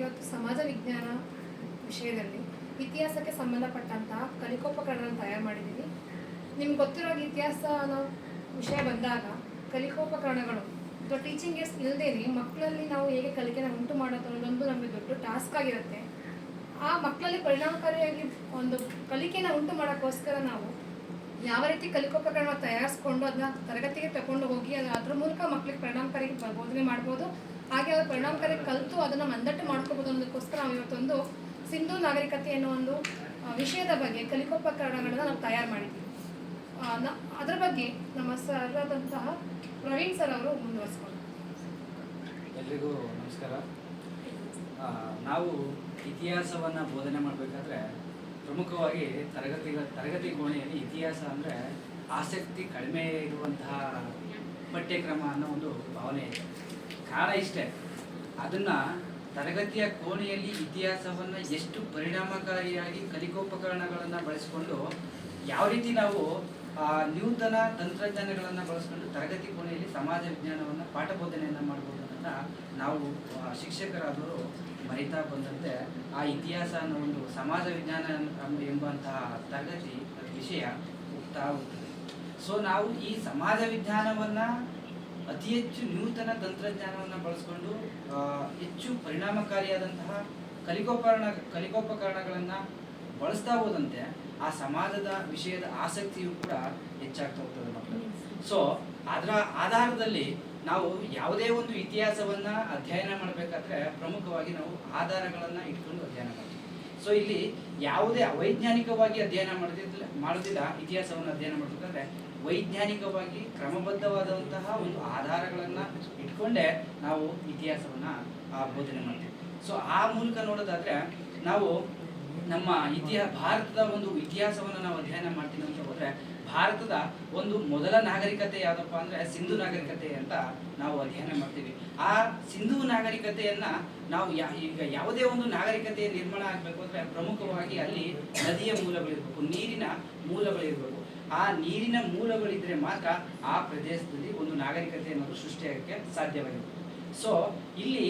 ಇವತ್ತು ಸಮಾಜ ವಿಜ್ಞಾನ ವಿಷಯದಲ್ಲಿ ಇತಿಹಾಸಕ್ಕೆ ಸಂಬಂಧಪಟ್ಟಂತಹ ಕಲಿಕೋಪಕರಣಗಳನ್ನು ತಯಾರು ಮಾಡಿದ್ದೀನಿ. ನಿಮ್ಗೆ ಗೊತ್ತಿರೋ ಇತಿಹಾಸ ವಿಷಯ ಬಂದಾಗ ಕಲಿಕೋಪಕರಣಗಳು, ಅಥವಾ ಟೀಚಿಂಗ್ ಎಸ್ ಇಲ್ಲದೇನೆ ಮಕ್ಕಳಲ್ಲಿ ನಾವು ಹೇಗೆ ಕಲಿಕೆನ ಉಂಟು ಮಾಡೋದು ಅನ್ನೋದೊಂದು ನಮಗೆ ದೊಡ್ಡ ಟಾಸ್ಕ್ ಆಗಿರುತ್ತೆ. ಆ ಮಕ್ಕಳಲ್ಲಿ ಪರಿಣಾಮಕಾರಿಯಾಗಿ ಒಂದು ಕಲಿಕೆನ ಉಂಟು ಮಾಡೋಕ್ಕೋಸ್ಕರ ನಾವು ಯಾವ ರೀತಿ ಕಲಿಕೋಪಕರಣ ತಯಾರಿಸ್ಕೊಂಡು ಅದನ್ನ ತರಗತಿಗೆ ತಗೊಂಡು ಹೋಗಿ ಅದ್ರ ಮೂಲಕ ಮಕ್ಕಳಿಗೆ ಪರಿಣಾಮಕಾರಿ ಬೋಧನೆ ಮಾಡ್ಬೋದು. ಹಾಗೆ ಅವರು ಪರಿಣಾಮಕಾರಿ ಕಲಿತು ಅದನ್ನು ಮಂದಟ್ಟು ಮಾಡ್ಕೋಬೋದು ಅನ್ನೋದಕ್ಕೋಸ್ಕರ ನಾವು ಇವತ್ತೊಂದು ಸಿಂಧು ನಾಗರಿಕತೆ ಅನ್ನೋ ಒಂದು ವಿಷಯದ ಬಗ್ಗೆ ಕಲಿಕೋಪಕರಣಗಳನ್ನು ನಾವು ತಯಾರು ಮಾಡಿದ್ದೀವಿ ಅದರ ಬಗ್ಗೆ ನಮ್ಮ ಸರ್ ಆದಂತಹ ಪ್ರವೀಣ್ ಸರ್ ಅವರು ಮುಂದುವರಿಸ್ಕೊಂಡು ಎಲ್ರಿಗೂ ನಮಸ್ಕಾರ. ನಾವು ಇತಿಹಾಸವನ್ನು ಬೋಧನೆ ಮಾಡಬೇಕಾದ್ರೆ ಪ್ರಮುಖವಾಗಿ ತರಗತಿ ತರಗತಿ ಕೋಣೆಯಲ್ಲಿ ಇತಿಹಾಸ ಅಂದರೆ ಆಸಕ್ತಿ ಕಡಿಮೆ ಇರುವಂತಹ ಪಠ್ಯಕ್ರಮ ಅನ್ನೋ ಒಂದು ಭಾವನೆ ಇದೆ. ಕಾರಣ ಇಷ್ಟೇ. ಅದನ್ನು ತರಗತಿಯ ಕೋಣೆಯಲ್ಲಿ ಇತಿಹಾಸವನ್ನು ಎಷ್ಟು ಪರಿಣಾಮಕಾರಿಯಾಗಿ ಕಲಿಕೋಪಕರಣಗಳನ್ನು ಬಳಸಿಕೊಂಡು ಯಾವ ರೀತಿ ನಾವು ನೂತನ ತಂತ್ರಜ್ಞಾನಗಳನ್ನು ಬಳಸ್ಕೊಂಡು ತರಗತಿ ಕೋಣೆಯಲ್ಲಿ ಸಮಾಜ ವಿಜ್ಞಾನವನ್ನು ಪಾಠ ಬೋಧನೆಯನ್ನು ಮಾಡ್ಬೋದು ಅನ್ನೋದನ್ನು ನಾವು ಶಿಕ್ಷಕರಾದವರು ಮರಿತಾ ಬಂದಂತೆ ಆ ಇತಿಹಾಸ ಅನ್ನೋ ಒಂದು ಸಮಾಜ ವಿಜ್ಞಾನ ಎಂಬ- ಎಂಬಂತಹ ತರಗತಿ ವಿಷಯ ಹೋಗ್ತಾ ಹೋಗ್ತದೆ. ಸೊ ನಾವು ಈ ಸಮಾಜ ವಿಜ್ಞಾನವನ್ನು ಅತಿ ಹೆಚ್ಚು ನೂತನ ತಂತ್ರಜ್ಞಾನವನ್ನು ಬಳಸ್ಕೊಂಡು ಹೆಚ್ಚು ಪರಿಣಾಮಕಾರಿಯಾದಂತಹ ಕಲಿಕೋಪಕರಣ, ಕಲಿಕೋಪಕರಣಗಳನ್ನು ಬಳಸ್ತಾ ಹೋದಂತೆ ಆ ಸಮಾಜದ ವಿಷಯದ ಆಸಕ್ತಿಯು ಕೂಡ ಹೆಚ್ಚಾಗ್ತಾ ಹೋಗ್ತದೆ ಮಕ್ಕಳು ಸೊ ಅದರ ಆಧಾರದಲ್ಲಿ ನಾವು ಯಾವುದೇ ಒಂದು ಇತಿಹಾಸವನ್ನ ಅಧ್ಯಯನ ಮಾಡಬೇಕಾದ್ರೆ ಪ್ರಮುಖವಾಗಿ ನಾವು ಆಧಾರಗಳನ್ನ ಇಟ್ಕೊಂಡು ಅಧ್ಯಯನ ಮಾಡ್ತೀವಿ. ಸೊ ಇಲ್ಲಿ ಯಾವುದೇ ಅವೈಜ್ಞಾನಿಕವಾಗಿ ಅಧ್ಯಯನ ಮಾಡೋದಿಲ್ಲ ಮಾಡೋದಿಲ್ಲ ಇತಿಹಾಸವನ್ನು ಅಧ್ಯಯನ ಮಾಡಬೇಕಾದ್ರೆ ವೈಜ್ಞಾನಿಕವಾಗಿ ಕ್ರಮಬದ್ಧವಾದಂತಹ ಒಂದು ಆಧಾರಗಳನ್ನ ಇಟ್ಕೊಂಡೇ ನಾವು ಇತಿಹಾಸವನ್ನ ಬೋಧನೆ ಮಾಡ್ತೀವಿ. ಸೊ ಆ ಮೂಲಕ ನೋಡೋದಾದ್ರೆ, ನಾವು ನಮ್ಮ ಇತಿಹಾಸ ಭಾರತದ ಒಂದು ಇತಿಹಾಸವನ್ನು ನಾವು ಅಧ್ಯಯನ ಮಾಡ್ತೀನಿ ಅಂತ ಹೋದ್ರೆ, ಭಾರತದ ಒಂದು ಮೊದಲ ನಾಗರಿಕತೆ ಯಾವುದಪ್ಪ ಅಂದ್ರೆ ಸಿಂಧು ನಾಗರಿಕತೆ ಅಂತ ನಾವು ಅಧ್ಯಯನ ಮಾಡ್ತೀವಿ. ಆ ಸಿಂಧು ನಾಗರಿಕತೆಯನ್ನ ನಾವು ಈಗ ಯಾವುದೇ ಒಂದು ನಾಗರಿಕತೆ ನಿರ್ಮಾಣ ಆಗ್ಬೇಕು ಅಂದ್ರೆ ಪ್ರಮುಖವಾಗಿ ಅಲ್ಲಿ ನದಿಯ ಮೂಲಗಳಿರ್ಬೇಕು ನೀರಿನ ಮೂಲಗಳಿರ್ಬೇಕು ಆ ನೀರಿನ ಮೂಲಗಳಿದ್ರೆ ಮಾತ್ರ ಆ ಪ್ರದೇಶದಲ್ಲಿ ಒಂದು ನಾಗರಿಕತೆ ಅನ್ನೋದು ಸೃಷ್ಟಿಯಾಗಕ್ಕೆ ಸಾಧ್ಯವಾಗಿರುತ್ತೆ ಸೊ ಇಲ್ಲಿ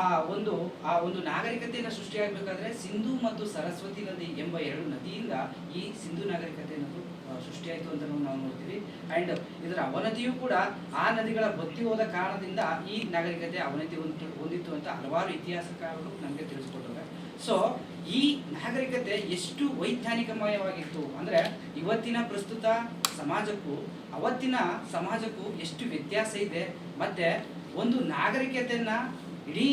ಆ ಒಂದು ಆ ಒಂದು ನಾಗರಿಕತೆಯನ್ನು ಸೃಷ್ಟಿಯಾಗಬೇಕಾದ್ರೆ ಸಿಂಧು ಮತ್ತು ಸರಸ್ವತಿ ನದಿ ಎಂಬ ಎರಡು ನದಿಯಿಂದ ಈ ಸಿಂಧು ನಾಗರಿಕತೆ ಅನ್ನೋದು ಸೃಷ್ಟಿಯಾಯಿತು ಅಂತ ನಾವು ನೋಡ್ತೀವಿ. ಅಂಡ್ ಇದರ ಅವನತಿಯು ಕೂಡ ಆ ನದಿಗಳ ಬತ್ತಿ ಹೋದ ಕಾರಣದಿಂದ ಈ ನಾಗರಿಕತೆ ಅವನತಿ ಹೊಂದಿತು ಹೊಂದಿತ್ತು ಅಂತ ಹಲವಾರು ಇತಿಹಾಸಕಾರರು ನಮಗೆ ತಿಳಿಸ್ಕೊಟ್ಟವ್ರೆ. ಸೊ ಈ ನಾಗರಿಕತೆ ಎಷ್ಟು ವೈಜ್ಞಾನಿಕಮಯವಾಗಿತ್ತು ಅಂದ್ರೆ ಇವತ್ತಿನ ಪ್ರಸ್ತುತ ಸಮಾಜಕ್ಕೂ, ಅವತ್ತಿನ ಸಮಾಜಕ್ಕೂ ಎಷ್ಟು ವ್ಯತ್ಯಾಸ ಇದೆ. ಮತ್ತೆ ಒಂದು ನಾಗರಿಕತೆಯನ್ನ ಇಡೀ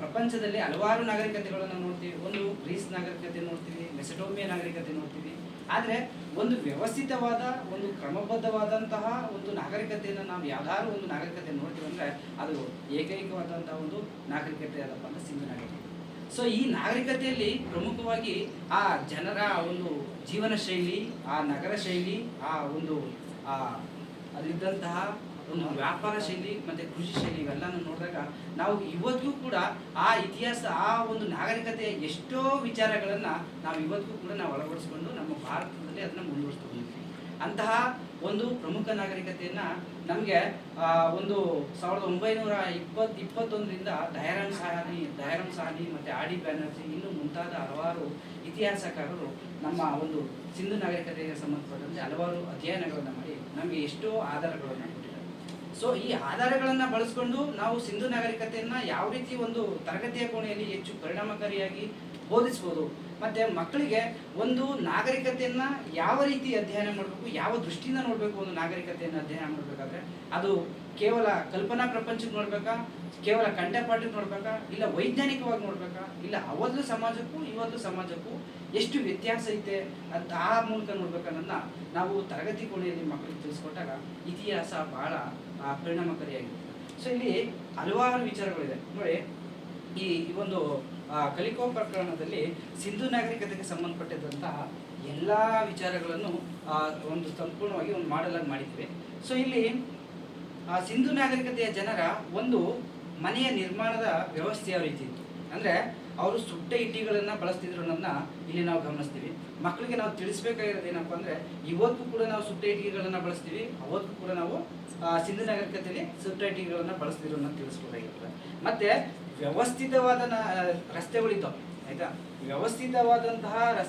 ಪ್ರಪಂಚದಲ್ಲಿ ಹಲವಾರು ನಾಗರಿಕತೆಗಳನ್ನು ನೋಡ್ತೀವಿ. ಒಂದು ಗ್ರೀಸ್ ನಾಗರಿಕತೆ ನೋಡ್ತೀವಿ, ಮೆಸಟೋಮಿಯ ನಾಗರಿಕತೆ ನೋಡ್ತೀವಿ. ಆದರೆ ಒಂದು ವ್ಯವಸ್ಥಿತವಾದ, ಒಂದು ಕ್ರಮಬದ್ಧವಾದಂತಹ ಒಂದು ನಾಗರಿಕತೆಯನ್ನು ನಾವು ಯಾವ್ದಾದ್ರು ಒಂದು ನಾಗರಿಕತೆ ನೋಡ್ತೀವಿ ಅಂದರೆ ಅದು ಏಕೈಕವಾದಂತಹ ಒಂದು ನಾಗರಿಕತೆ ಅದಪ್ಪ ಅಂದರೆ ಸಿಂಧು ನಾಗರಿಕತೆ. ಸೊ ಈ ನಾಗರಿಕತೆಯಲ್ಲಿ ಪ್ರಮುಖವಾಗಿ ಆ ಜನರ ಒಂದು ಜೀವನ ಶೈಲಿ ಆ ನಗರ ಶೈಲಿ ಆ ಒಂದು ಅಲ್ಲಿದ್ದಂತಹ ಒಂದು ವ್ಯಾಪಾರ ಶೈಲಿ ಮತ್ತೆ ಕೃಷಿ ಶೈಲಿ ಇವೆಲ್ಲನೂ ನೋಡಿದಾಗ ನಾವು ಇವತ್ತಿಗೂ ಕೂಡ ಆ ಇತಿಹಾಸ, ಆ ಒಂದು ನಾಗರಿಕತೆಯ ಎಷ್ಟೋ ವಿಚಾರಗಳನ್ನು ನಾವು ಇವತ್ತಿಗೂ ಕೂಡ ನಾವು ಅಳವಡಿಸ್ಕೊಂಡು ನಮ್ಮ ಭಾರತದಲ್ಲಿ ಅದನ್ನು ಮುಂದುವರಿಸ್ತಾ ಬಂದಿದ್ದೀವಿ ಅಂತಹ ಒಂದು ಪ್ರಮುಖ ನಾಗರಿಕತೆಯನ್ನು ನಮಗೆ ಒಂದು ಸಾವಿರದ ಒಂಬೈನೂರ ಇಪ್ಪತ್ತು, ಇಪ್ಪತ್ತೊಂದರಿಂದ ದಯಾರಾಮ್ ಸಹಾನಿ ದಯಾರಾಮ್ ಸಹಾನಿ ಮತ್ತೆ ಆಡಿ ಬ್ಯಾನರ್ಜಿ ಇನ್ನು ಮುಂತಾದ ಹಲವಾರು ಇತಿಹಾಸಕಾರರು ನಮ್ಮ ಒಂದು ಸಿಂಧು ನಾಗರಿಕತೆಗೆ ಸಂಬಂಧಪಟ್ಟಂತೆ ಹಲವಾರು ಅಧ್ಯಯನಗಳನ್ನು ಮಾಡಿ ನಮಗೆ ಎಷ್ಟೋ ಆಧಾರಗಳನ್ನು ಸೊ ಈ ಆಧಾರಗಳನ್ನು ಬಳಸ್ಕೊಂಡು ನಾವು ಸಿಂಧು ನಾಗರಿಕತೆಯನ್ನ ಯಾವ ರೀತಿ ಒಂದು ತರಗತಿಯ ಕೋಣೆಯಲ್ಲಿ ಹೆಚ್ಚು ಪರಿಣಾಮಕಾರಿಯಾಗಿ ಬೋಧಿಸ್ಬೋದು? ಮತ್ತೆ ಮಕ್ಕಳಿಗೆ ಒಂದು ನಾಗರಿಕತೆಯನ್ನ ಯಾವ ರೀತಿ ಅಧ್ಯಯನ ಮಾಡಬೇಕು, ಯಾವ ದೃಷ್ಟಿಯಿಂದ ನೋಡಬೇಕು ಒಂದು ನಾಗರಿಕತೆಯನ್ನು ಅಧ್ಯಯನ ಮಾಡಬೇಕಾದ್ರೆ, ಅದು ಕೇವಲ ಕಲ್ಪನಾ ಪ್ರಪಂಚಕ್ಕೆ ನೋಡ್ಬೇಕಾ, ಕೇವಲ ಕಂಠಪಾಠಕ್ಕೆ ನೋಡ್ಬೇಕಾ, ಇಲ್ಲ ವೈಜ್ಞಾನಿಕವಾಗಿ ನೋಡ್ಬೇಕಾ, ಇಲ್ಲ ಅವತ್ತು ಸಮಾಜಕ್ಕೂ ಇವತ್ತು ಸಮಾಜಕ್ಕೂ ಎಷ್ಟು ವ್ಯತ್ಯಾಸ ಐತೆ ಅಂತ ಆ ಮೂಲಕ ನೋಡ್ಬೇಕನ್ನ ನಾವು ತರಗತಿ ಕೋಣೆಯಲ್ಲಿ ಮಕ್ಕಳಿಗೆ ತಿಳಿಸ್ಕೊಟ್ಟಾಗ ಇತಿಹಾಸ ಬಹಳ ಪರಿಣಾಮಕಾರಿಯಾಗಿದೆ ಸೊ ಇಲ್ಲಿ ಹಲವಾರು ವಿಚಾರಗಳಿದೆ. ನೋಡಿ ಈ ಒಂದು ಕಲಿಕೋ ಪ್ರಕರಣದಲ್ಲಿ ಸಿಂಧು ನಾಗರಿಕತೆಗೆ ಸಂಬಂಧಪಟ್ಟಿದ್ದಂತಹ ಎಲ್ಲ ವಿಚಾರಗಳನ್ನು ಒಂದು ಸಂಪೂರ್ಣವಾಗಿ ಒಂದು ಮಾಡಲಾಗಿ ಮಾಡಿದ್ವಿ. ಸೊ ಇಲ್ಲಿ, ಆ, ಸಿಂಧು ನಾಗರಿಕತೆಯ ಜನರ ಒಂದು ಮನೆಯ ನಿರ್ಮಾಣದ ವ್ಯವಸ್ಥೆ ಯಾವ ರೀತಿ ಇತ್ತು? ಅಂದ್ರೆ, ಅವರು ಸುಟ್ಟ ಇಟ್ಟಿಗಳನ್ನ ಬಳಸ್ತಿದ್ರು ಅನ್ನೋದನ್ನ ಇಲ್ಲಿ ನಾವು ಗಮನಿಸ್ತೀವಿ. ಮಕ್ಕಳಿಗೆ ನಾವು ತಿಳಿಸ್ಬೇಕಾಗಿರೋದು ಏನಪ್ಪಾ ಅಂದ್ರೆ, ಇವತ್ತು ಕೂಡ ನಾವು ಸುಟ್ಟ ಇಟ್ಟಿಗೆಗಳನ್ನು ಬಳಸ್ತೀವಿ, ಅವತ್ತು ಕೂಡ ನಾವು ಸಿಂಧು ನಾಗರಿಕತೆಯಲ್ಲಿ ಸೂಪ್ ಇಟ್ಟಿಗೆಗಳನ್ನ ಬಳಸ್ತಿದ್ರು ಅನ್ನೋದು ತಿಳಿಸ್ಬೋದಾಗಿರ್ತದೆ ಮತ್ತೆ ವ್ಯವಸ್ಥಿತವಾದ ರಸ್ತೆಗಳಿದ್ದಾವೆ ಆಯ್ತಾ? ವ್ಯವಸ್ಥಿತವಾದಂತಹ ರಸ್ತೆ